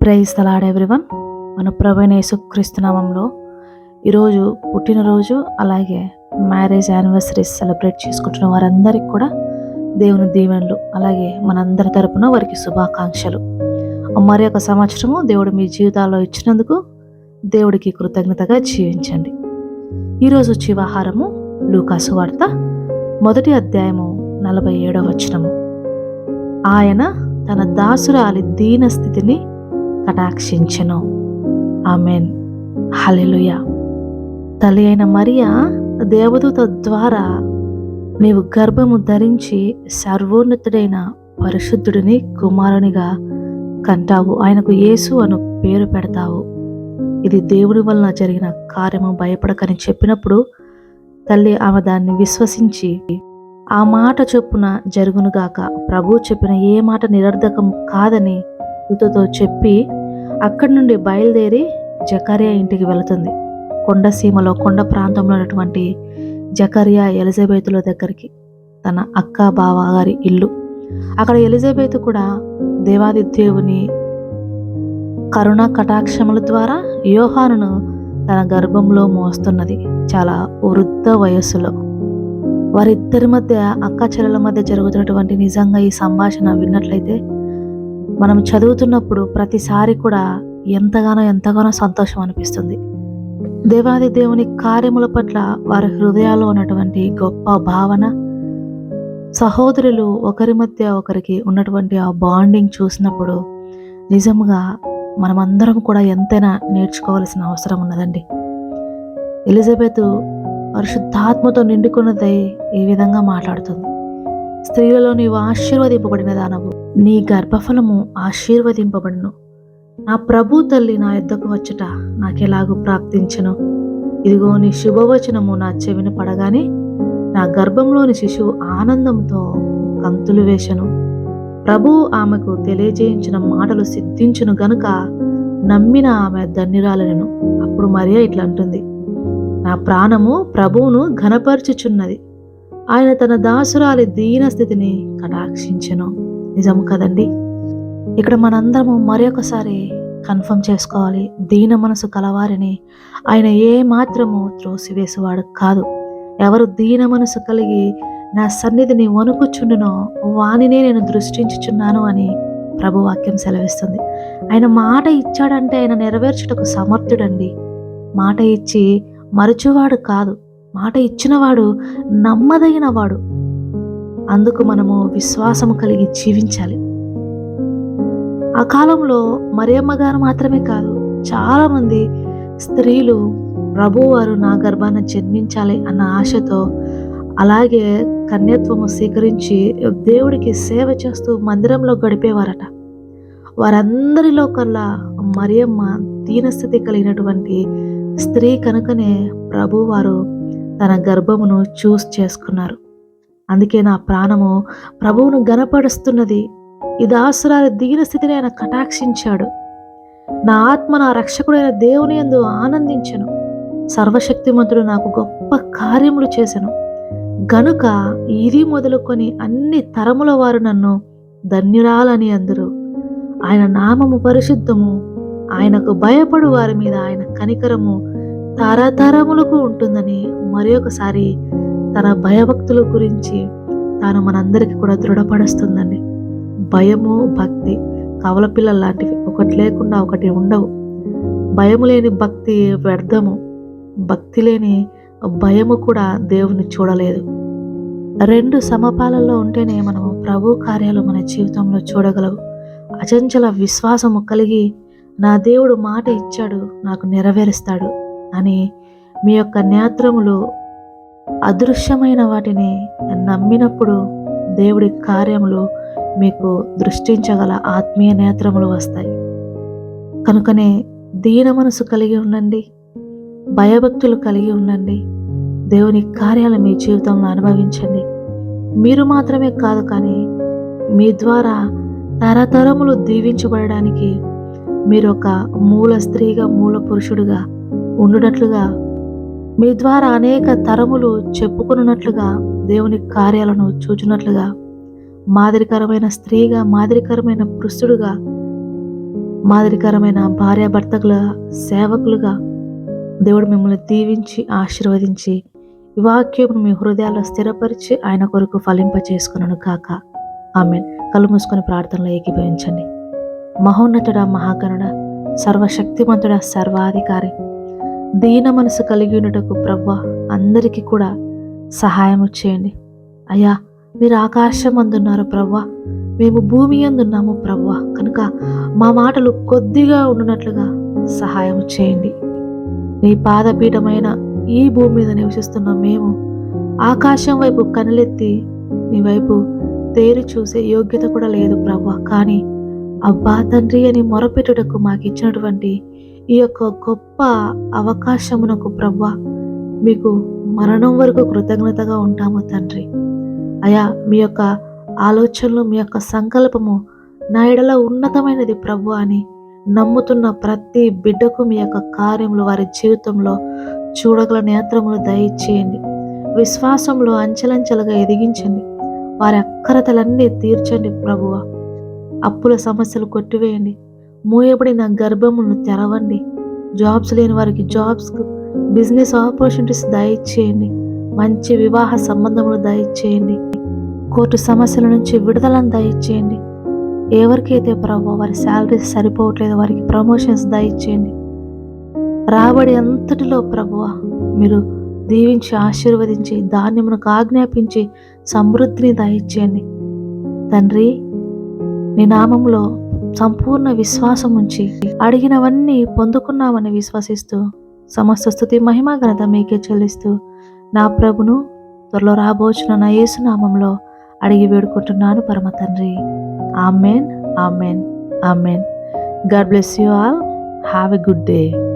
Praise తలాడ్ everyone. మన ప్రవీణ యేసుక్రీస్తునామంలో ఈరోజు పుట్టినరోజు అలాగే మ్యారేజ్ యానివర్సరీస్ సెలబ్రేట్ చేసుకుంటున్న వారందరికీ కూడా దేవుని దీవెనలు అలాగే మనందరి తరపున వారికి శుభాకాంక్షలు. మరి ఒక సంవత్సరము దేవుడు మీ జీవితాల్లో ఇచ్చినందుకు దేవుడికి కృతజ్ఞతగా జీవించండి. ఈరోజు జీవాహారము లూకాసు వార్త మొదటి అధ్యాయము నలభై ఏడవ వచనము. ఆయన తన దాసురాలి దీన స్థితిని కటాక్షించెను. ఆమెన్. హలెలుయ తల్లి అయిన మరియా దేవదూత ద్వారా నీవు గర్భము ధరించి సర్వోన్నతుడైన పరిశుద్ధుడిని కుమారునిగా కంటావు. ఆయనకు యేసు అను పేరు పెడతావు. ఇది దేవుడి వలన జరిగిన కార్యము. భయపడకని చెప్పినప్పుడు తల్లి ఆమె దాన్ని విశ్వసించి ఆ మాట చొప్పున జరుగునుగాక. ప్రభు చెప్పిన ఏ మాట నిరర్ధకం కాదని దూతతో చెప్పి అక్కడి నుండి బయలుదేరి జకరియా ఇంటికి వెళుతుంది. కొండసీమలో కొండ ప్రాంతంలో ఉన్నటువంటి జకరియా ఎలిజబెత్ల దగ్గరికి తన అక్క బావ గారి ఇల్లు. అక్కడ ఎలిజబెత్ కూడా దేవాది దేవుని కరుణ కటాక్షముల ద్వారా యోహానును తన గర్భంలో మోస్తున్నది. చాలా వృద్ధ వయస్సులో. వారిద్దరి మధ్య అక్క చెల్లెల మధ్య జరుగుతున్నటువంటి నిజంగా ఈ సంభాషణ విన్నట్లయితే మనం చదువుతున్నప్పుడు ప్రతిసారి కూడా ఎంతగానో ఎంతగానో సంతోషం అనిపిస్తుంది. దేవాది దేవుని కార్యముల పట్ల వారి హృదయాల్లో ఉన్నటువంటి గొప్ప భావన సహోదరులు ఒకరి మధ్య ఒకరికి ఉన్నటువంటి ఆ బాండింగ్ చూసినప్పుడు నిజంగా మనమందరం కూడా ఎంతైనా నేర్చుకోవాల్సిన అవసరం ఉన్నదండి. ఎలిజబెత్ పరిశుద్ధాత్మతో నిండుకున్నదై ఈ విధంగా మాట్లాడుతుంది. స్త్రీలలో నీవు ఆశీర్వదింపబడిన దానవు. నీ గర్భఫలము ఆశీర్వదింపబడును. నా ప్రభు తల్లి నా యొద్దకు వచ్చట నాకెలాగూ ప్రాప్తించను. ఇదిగో నీ శుభవచనము నా చెవిని పడగానే నా గర్భంలోని శిశువు ఆనందంతో కంతులు వేశను. ప్రభు ఆమెకు తెలియజేయించిన మాటలు సిద్ధించును గనుక నమ్మిన ఆమె ధన్యురాలను. అప్పుడు మరియా ఇట్లా అంటుంది నా ప్రాణము ప్రభువును ఘనపరచుచున్నది. ఆయన తన దాసురాలి దీన స్థితిని కటాక్షించను. నిజం కదండి? ఇక్కడ మనందరము మరొకసారి కన్ఫర్మ్ చేసుకోవాలి. దీన మనసు కలవారిని ఆయన ఏ మాత్రము త్రోసివేసేవాడు కాదు. ఎవరు దీన మనసు కలిగి నా సన్నిధిని వణుకుచుండునో వానినే నేను దృష్టించుచున్నాను అని ప్రభు వాక్యం సెలవిస్తుంది. ఆయన మాట ఇచ్చాడంటే ఆయన నెరవేర్చుటకు సమర్థుడండి. మాట ఇచ్చి మరచువాడు కాదు. మాట ఇచ్చినవాడు నమ్మదగిన వాడు అందుకు మనము విశ్వాసము కలిగి జీవించాలి. ఆ కాలంలో మరియమ్మ గారు మాత్రమే కాదు చాలామంది స్త్రీలు ప్రభువారు నా గర్భాన్ని జన్మించాలి అన్న ఆశతో అలాగే కన్యత్వము స్వీకరించి దేవుడికి సేవ చేస్తూ మందిరంలో గడిపేవారట. వారందరిలో కల్లా మరియమ్మ దీనస్థితి కలిగినటువంటి స్త్రీ కనుకనే ప్రభువారు తన గర్భమును చూస్ చేసుకున్నారు. అందుకే నా ప్రాణము ప్రభువును గనపరుస్తున్నది ఈ దాసురాలి దిగిన స్థితిని ఆయన కటాక్షించాడు. నా ఆత్మ నా రక్షకుడైన దేవుని యందు ఆనందించను. సర్వశక్తిమంతుడు నాకు గొప్ప కార్యములు చేశాను గనుక ఇది మొదలుకొని అన్ని తరముల వారు నన్ను ధన్యురాలని అందరు. ఆయన నామము పరిశుద్ధము. ఆయనకు భయపడు వారి మీద ఆయన కనికరము తారాతారములకు ఉంటుందని మరి ఒకసారి తన భయభక్తుల గురించి తాను మనందరికీ కూడా దృఢపడుస్తుందని భయము భక్తి కవల పిల్లలు లాంటివి ఒకటి లేకుండా ఒకటి ఉండవు. భయము లేని భక్తి వ్యర్థము భక్తి లేని భయము కూడా దేవుని చూడలేదు. రెండు సమపాలలో ఉంటేనే మనము ప్రభు కార్యాలు మన జీవితంలో చూడగలవు. అచంచల విశ్వాసము కలిగి నా దేవుడు మాట ఇచ్చాడు నాకు నెరవేరుస్తాడు. అని మీ యొక్క నేత్రములు అదృశ్యమైన వాటిని నమ్మినప్పుడు దేవుడి కార్యములు మీకు దృష్టించగల ఆత్మీయ నేత్రములు వస్తాయి. కనుకనే దీన మనసు కలిగి ఉండండి. భయభక్తులు కలిగి ఉండండి. దేవుని కార్యాలు మీ జీవితంలో అనుభవించండి. మీరు మాత్రమే కాదు కానీ మీ ద్వారా తరతరములు దీవించబడడానికి మీరు ఒక మూల స్త్రీగా మూల పురుషుడుగా ఉండునట్లుగా. మీ ద్వారా అనేక తరములు చెప్పుకున్నట్లుగా దేవుని కార్యాలను చూచినట్లుగా. మాదిరికరమైన స్త్రీగా మాదిరికరమైన పురుషుడుగా మాదిరికరమైన భార్యాభర్తలుగా సేవకులుగా దేవుడు మిమ్మల్ని దీవించి ఆశీర్వదించి వాక్యమును మీ హృదయాల్లో స్థిరపరిచి ఆయన కొరకు ఫలింప చేసుకున్నాను కాక ఆమె కళ్ళు మూసుకొని ప్రార్థనలో ఏకీభవించండి. మహోన్నతుడ మహాగణుడ సర్వశక్తిమంతుడ సర్వాధికారి దీన మనసు కలిగి ఉండటకు ప్రవ్వ అందరికీ కూడా సహాయం చేయండి. అయ్యా మీరు ఆకాశం అందున్నారు ప్రవ్వ మేము భూమి అందున్నాము ప్రవ్వ కనుక మా మాటలు కొద్దిగా ఉండునట్లుగా సహాయం చేయండి. నీ పాదపీఠమైన ఈ భూమి మీద నివసిస్తున్న మేము ఆకాశం వైపు కనులెత్తి నీ వైపు తేరి చూసే యోగ్యత కూడా లేదు ప్రభా. కానీ అబ్బా తండ్రి అని మొరపెట్టుటకు మాకు ఇచ్చినటువంటి ఈ యొక్క గొప్ప అవకాశమునకు ప్రభా మీకు మరణం వరకు కృతజ్ఞతగా ఉంటాము తండ్రి. అయా మీ యొక్క ఆలోచనలు మీ యొక్క సంకల్పము నా ఎడల ఉన్నతమైనది ప్రభు అని నమ్ముతున్న ప్రతి బిడ్డకు మీ యొక్క కార్యములు వారి జీవితంలో చూడగల నేత్రములు దయచేయండి. విశ్వాసంలో అంచెలంచెలుగా ఎదిగించండి. వారి అక్కరతలన్నీ తీర్చండి ప్రభువ. అప్పుల సమస్యలు కొట్టివేయండి. మూయబడిన గర్భములను తెరవండి. జాబ్స్ లేని వారికి జాబ్స్ బిజినెస్ ఆపర్చునిటీస్ దయచేయండి. మంచి వివాహ సంబంధములు దయచేయండి. కోర్టు సమస్యల నుంచి విడుదలను దయచేయండి. ఎవరికైతే ప్రభు వారి శాలరీస్ సరిపోవట్లేదు వారికి ప్రమోషన్స్ దయచేయండి. రాబడి అంతటిలో ప్రభువ మీరు దీవించి ఆశీర్వదించి ధాన్యమునకు ఆజ్ఞాపించి సమృద్ధిని దయచేయండి. తండ్రి నీ నామంలో సంపూర్ణ విశ్వాసం ఉంచి అడిగినవన్నీ పొందుకున్నామని విశ్వసిస్తూ సమస్త స్థుతి మహిమ ఘనత మీకే చెల్లిస్తూ నా ప్రభును త్వరలో రాబోచున్న నా యేసు నామంలో అడిగి వేడుకుంటున్నాను పరమ తండ్రి. Amen amen amen. God bless you all. Have a good day.